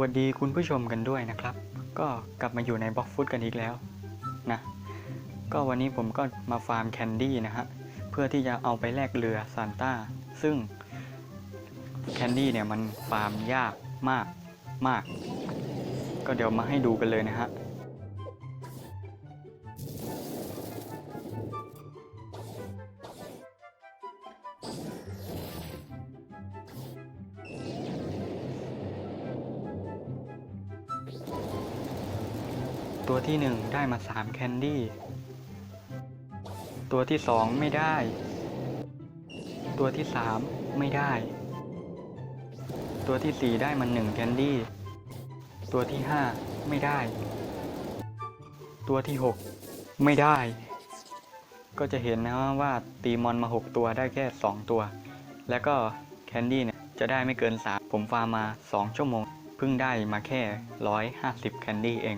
วัสดีคุณผู้ชมกันด้วยนะครับ ก็กลับมาอยู่ในบล็อกฟุตกันอีกแล้วนะก็วันนี้ผมก็มาฟาร์มแคนดี้นะฮะเพื่อที่จะเอาไปแลกเรือซานต้าซึ่งแคนดี้เนี่ยมันฟาร์มยากมากมาก ก็เดี๋ยวมาให้ดูกันเลยนะฮะ ตัวที่หนึ่งได้มาสามแคนดี้ ตัวที่สองไม่ได้ ตัวที่สามไม่ได้ ตัวที่สี่ได้มาหนึ่งแคนดี้ ตัวที่ห้าไม่ได้ ตัวที่หกไม่ได้ ก็จะเห็นนะว่าตีมอนมาหกตัวได้แค่สองตัว แล้วก็แคนดี้เนี่ยจะได้ไม่เกินสามผมฟาร์มมาสองชั่วโมง เพิ่งได้มาแค่ร้อยห้าสิบแคนดี้เอง